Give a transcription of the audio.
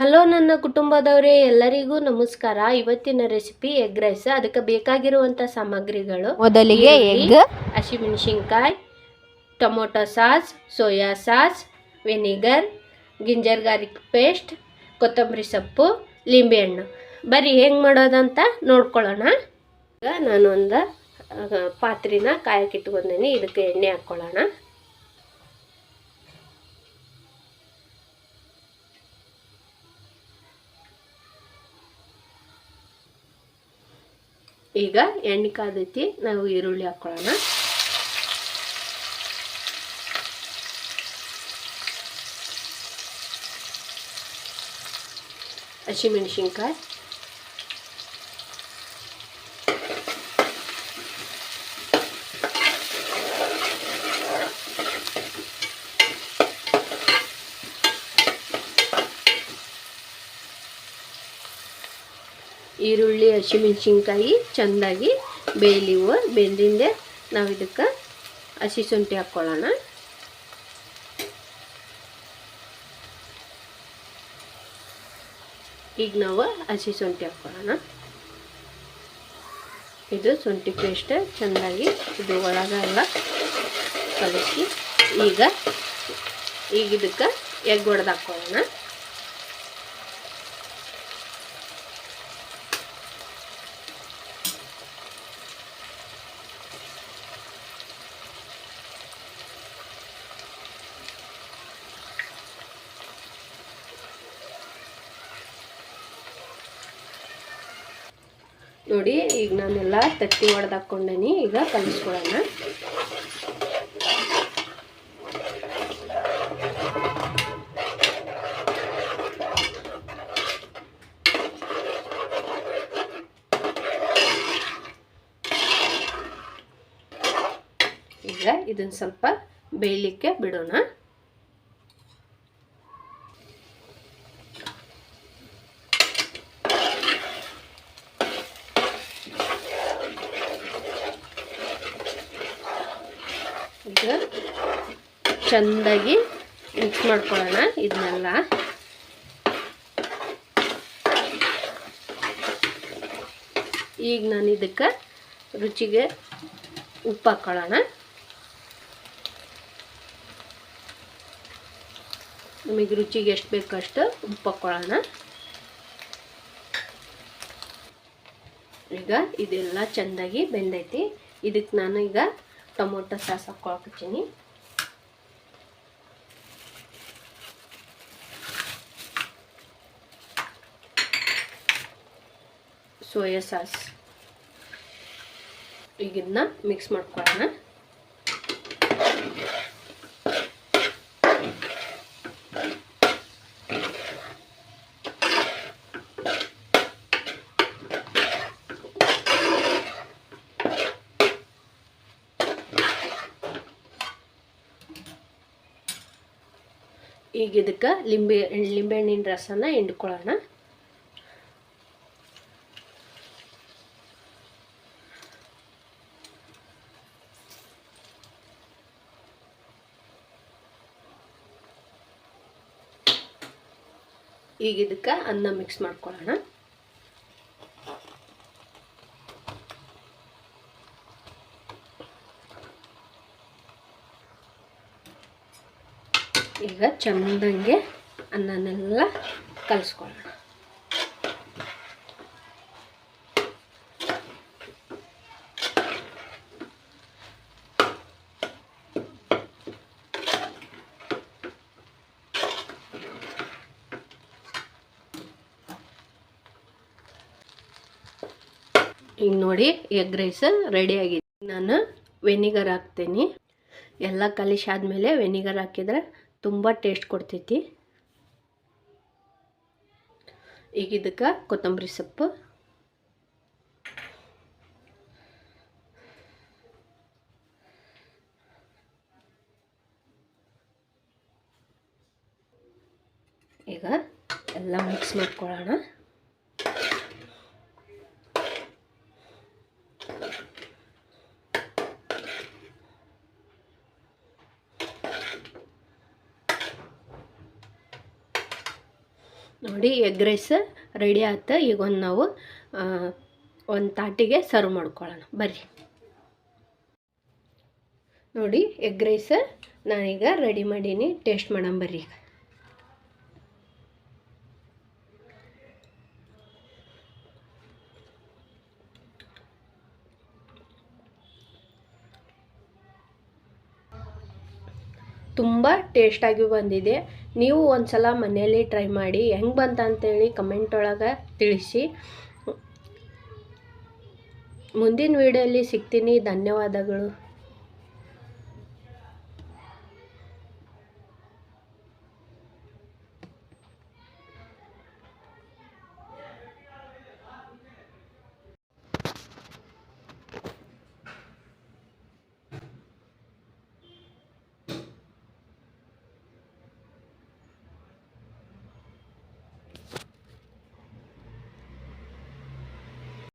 Hello ನನ್ನ ಕುಟುಂಬದವರೇ ಎಲ್ಲರಿಗೂ ನಮಸ್ಕಾರ. ಇವತ್ತಿನ ರೆಸಿಪಿ ಎಗ್ ರೈಸ್. ಅದಕ್ಕೆ ಬೇಕಾಗಿರುವಂಥ ಸಾಮಗ್ರಿಗಳು ಮೊದಲಿಗೆ ಎಗ್ ಹಸಿಮೆಣಸಿನ್ಕಾಯಿ tomato sauce soya sauce vinegar ginger garlic paste ಕೊತ್ತಂಬರಿ ಸೊಪ್ಪು ಲಿಂಬೆಹಣ್ಣು ಬರೀ ಹೆಂಗೆ ಮಾಡೋದಂತ ನೋಡ್ಕೊಳ್ಳೋಣ. ಈಗ ನಾನೊಂದು ಪಾತ್ರೆನ ಕಾಯಕ್ಕೆ ಇಟ್ಕೊಂಡೀನಿ. ಇದಕ್ಕೆ ಎಣ್ಣೆ ಹಾಕ್ಕೊಳ್ಳೋಣ. ಈಗ ಎಣ್ಣೆ ಕಾದೈತಿ ನಾವು ಈರುಳ್ಳಿ ಹಾಕ್ಕೊಳ್ಳೋಣ ಹಸಿಮೆಣಸಿನ್ಕಾಯಿ. ಈರುಳ್ಳಿ, ಹಸಿಮೆಣ್ಸಿನ್ಕಾಯಿ, ಚೆಂದಾಗಿ ಬೇಯಲಿವು ಬೆಂದಿಂದೆ ನಾವು ಇದಕ್ಕೆ ಹಸಿ ಶುಂಠಿ ಹಾಕ್ಕೊಳ್ಳೋಣ ಈಗ ನಾವು ಹಸಿ ಶುಂಠಿ ಹಾಕ್ಕೊಳ್ಳೋಣ ಇದು ಶುಂಠಿ ಪೇಸ್ಟ್ ಚೆಂದಾಗಿ ಇದು ಒಳಗೆಲ್ಲ ಕಲಸಿ ಈಗ ಈಗ ಇದಕ್ಕೆ ಎಗ್ ಹೊಡೆದು ಹಾಕ್ಕೊಳ್ಳೋಣ ನೋಡಿ ಈಗ ನಾನೆಲ್ಲ ತಟ್ಟಿ ಒಡೆದು ಹಾಕ್ಕೊಂಡೇನಿ ಈಗ ಕಲಿಸ್ಕೊಳ್ಳೋಣ ಈಗ ಇದನ್ನು ಸ್ವಲ್ಪ ಬೇಯಲಿಕ್ಕೆ ಬಿಡೋಣ ಈಗ ಚೆಂದಾಗಿ ಮಿಕ್ಸ್ ಮಾಡ್ಕೊಳ್ಳೋಣ ಇದನ್ನೆಲ್ಲ. ಈಗ ನಾನು ಇದಕ್ಕೆ ರುಚಿಗೆ ಉಪ್ಪು ಹಾಕ್ಕೊಳ್ಳೋಣ ನಮಗೆ ರುಚಿಗೆ ಎಷ್ಟು ಬೇಕೋ ಅಷ್ಟು ಉಪ್ಪು ಹಾಕ್ಕೊಳ್ಳೋಣ ಈಗ ಇದೆಲ್ಲ ಚೆಂದಾಗಿ ಬೆಂದೈತಿ. ಇದಕ್ಕೆ ನಾನು ಈಗ ಟೊಮೊಟೊ ಸಾಸ್ ಹಾಕ್ಕೊಳಕತ್ತೀನಿ ಸೋಯಾ ಸಾಸ್. ಈಗ ಇದನ್ನ ಮಿಕ್ಸ್ ಮಾಡ್ಕೊಳ್ಳೋಣ. ಈಗ ಇದಕ್ಕೆ ಲಿಂಬೆ ಲಿಂಬೆಹಣ್ಣಿನ ರಸನ ಹಿಂಡ್ಕೊಳ್ಳೋಣ. ಈಗ ಇದಕ್ಕೆ ಅನ್ನ ಮಿಕ್ಸ್ ಮಾಡ್ಕೊಳ್ಳೋಣ. ಈಗ ಚಂದಂಗೆ ಅನ್ನನೆಲ್ಲ ಕಲಿಸ್ಕೊಳ್ಳೋಣ. ಈಗ ನೋಡಿ ಎಗ್ ರೈಸ್ ರೆಡಿ ಆಗಿದೆ. ನಾನು ವೆನಿಗರ್ ಹಾಕ್ತೀನಿ. ಎಲ್ಲ ಕಲಿಸಿ ಆದಮೇಲೆ ವೆನಿಗರ್ ಹಾಕಿದ್ರೆ ತುಂಬ ಟೇಸ್ಟ್ ಕೊಡ್ತೈತಿ. ಈಗ ಇದಕ್ಕೆ ಕೊತ್ತಂಬರಿ ಸೊಪ್ಪು. ಈಗ ಎಲ್ಲ ಮಿಕ್ಸ್ ಮಾಡ್ಕೊಳ್ಳೋಣ. ನೋಡಿ ಎಗ್ ರೈಸ್ ರೆಡಿ ಆಯ್ತು ಈಗ ಒಂದು ನಾವು ಒಂದು ತಾಟಿಗೆ ಸರ್ವ್ ಮಾಡ್ಕೊಳ್ಳೋಣ. ಬರ್ರಿ. ನೋಡಿ ಎಗ್ ರೈಸ್ ನಾನೀಗ ರೆಡಿ ಮಾಡೀನಿ. ಟೇಸ್ಟ್ ಮಾಡೋಣ ಬರ್ರಿ ಈಗ. ತುಂಬ ಟೇಸ್ಟಾಗಿ ಬಂದಿದೆ. ನೀವು ಒಂದು ಸಲ ಮನೆಯಲ್ಲಿ ಟ್ರೈ ಮಾಡಿ ಹೆಂಗೆ ಬಂತ ಅಂತೇಳಿ ಕಮೆಂಟ್ ಒಳಗೆ ತಿಳಿಸಿ. ಮುಂದಿನ ವಿಡಿಯೋಲಿ ಸಿಗ್ತೀನಿ. ಧನ್ಯವಾದಗಳು.